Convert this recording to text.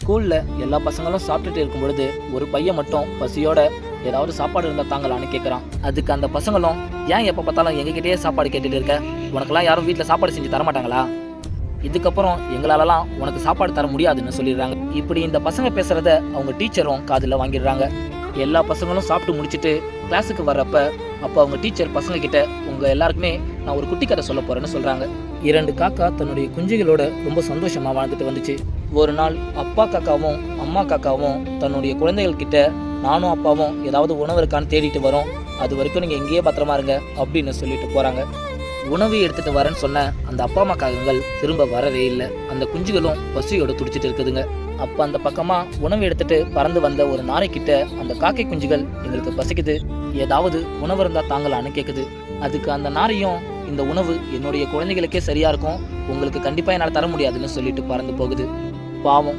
ஸ்கூலில் எல்லா பசங்களும் சாப்பிட்டுட்டு இருக்கும் பொழுது ஒரு பையன் மட்டும் பசியோட ஏதாவது சாப்பாடு இருந்தால் தாங்களான்னு கேட்குறான் அதுக்கு அந்த பசங்களும் ஏன் எப்போ பார்த்தாலும் எங்ககிட்டயே சாப்பாடு கேட்டுட்டு இருக்க? உனக்கெல்லாம் யாரும் வீட்டில் சாப்பாடு செஞ்சு தர மாட்டாங்களா இதுக்கப்புறம் எங்களாலலாம் உனக்கு சாப்பாடு தர முடியாதுன்னு சொல்லிடுறாங்க. இப்படி இந்த பசங்க பேசுறத அவங்க டீச்சரும் காதில் வாங்கிடுறாங்க. எல்லா பசங்களும் சாப்பிட்டு முடிச்சிட்டு கிளாஸுக்கு வர்றப்ப அப்போ அவங்க டீச்சர் பசங்க கிட்ட உங்க எல்லாருக்குமே நான் ஒரு குட்டி கதை சொல்ல போறேன்னு சொல்றாங்க. இரண்டு காக்கா தன்னுடைய குஞ்சுகளோட ரொம்ப சந்தோஷமா வாழ்ந்துட்டு வந்துச்சு. ஒரு நாள் அப்பா காக்காவும் அம்மா காக்காவும் தன்னுடைய குழந்தைகள் கிட்ட நானும் அப்பாவும் ஏதாவது உணவு இருக்கான்னு தேடிட்டு வரோம். அது வரைக்கும் நீங்கள் எங்கேயே பத்திரமா இருங்க அப்படின்னு சொல்லிட்டு போகிறாங்க உணவு எடுத்துட்டு வரேன்னு சொன்ன அந்த அப்பா அம்மா காகங்கள் திரும்ப வரவே இல்லை. அந்த குஞ்சுகளும் பசியோட துடிச்சிட்டு இருக்குதுங்க. அப்போ அந்த பக்கமாக உணவு எடுத்துட்டு பறந்து வந்த ஒரு நாரைக்கிட்ட அந்த காக்கை குஞ்சுகள் எங்களுக்கு பசிக்குது. ஏதாவது உணவு இருந்தால் தாங்கலான்னு கேட்குது அதுக்கு அந்த நாரையும் இந்த உணவு என்னுடைய குழந்தைகளுக்கே சரியா இருக்கும். உங்களுக்கு கண்டிப்பாக என்னால் தர முடியாதுன்னு சொல்லிட்டு பறந்து போகுது. பாவம்.